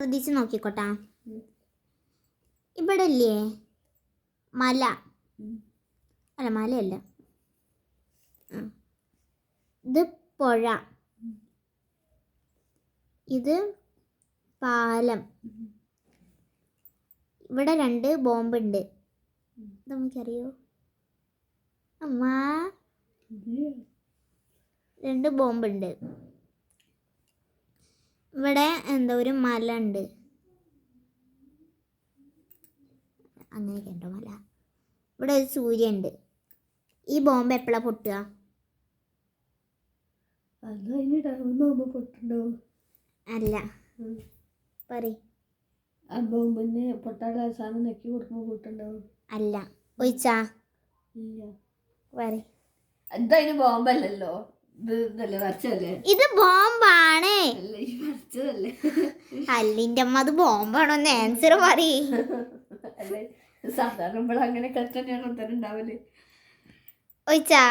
ശ്രദ്ധിച്ച് നോക്കിക്കോട്ടാ. ഇവിടെ ഇല്ലേ മല. അല്ല മലയല്ല. ഇത് പുഴ. ഇത് പാലം. ഇവിടെ രണ്ട് ബോംബുണ്ട്. ഇത് നമുക്കറിയോ അമ്മ രണ്ട് ബോംബുണ്ട്. ഇവിടെ എന്താ ഒരു മല ഉണ്ട്. അങ്ങനെയൊക്കെ ഉണ്ടോ മല? ഇവിടെ ഒരു സൂര്യ ഉണ്ട്. ഈ ബോംബ് എപ്പോഴാ പൊട്ടുക? അല്ല. ആ ബോംബിന് നെക്കി പൊട്ടുണ്ടാവും. അല്ല. ഒഴിച്ചാ? ഇല്ല. ബോംബല്ലല്ലോ. ഇത് ബോംബാണ്. അല്ല അല്ലിന്റെ അമ്മ അത് ബോംബാണോ? ആൻസർ പറയ. അല്ലേ സാധാരണ നമ്മൾ അങ്ങനെ തന്നെയാണ് ഉത്തരം ഉണ്ടാവൽ ഒഴിച്ചാ?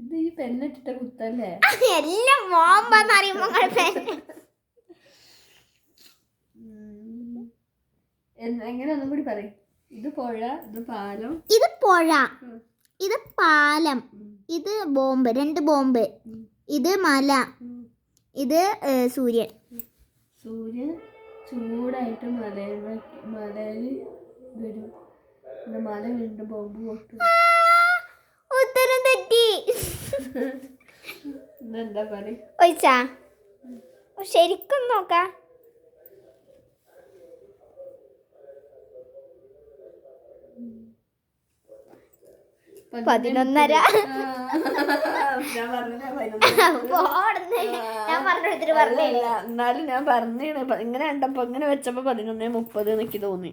ഇത് ഈ പെണ്ണിട്ടിട്ട കുത്തല്ലേ? എല്ലാം ബോംബാന്ന് അറിയുമ്പോ എങ്ങനെ ഒന്നും കൂടി പറയും. ഇത് പുഴ ഇത് പാലം. ഇത് പുഴ. ഇത് പാലം. ഇത് ബോംബ് രണ്ട് ബോംബ്. ഇത് മല. ഇത് സൂര്യൻ. സൂര്യൻ ചൂടായിട്ട് മലയിൽ മലയിൽ വരും. മല വീണ്ടും ബോംബ് പൊട്ടും. ഉത്തരം തെറ്റി. ഇന്നെന്താ പറയും ഒഴിച്ചാ? ശരിക്കും നോക്കാം. പതിനൊന്നര. എന്നാലും ഞാൻ പറഞ്ഞു ഇങ്ങനെ കണ്ടപ്പോ ഇങ്ങനെ വെച്ചപ്പോ പതിനൊന്നേ മുപ്പത് എനിക്ക് തോന്നി.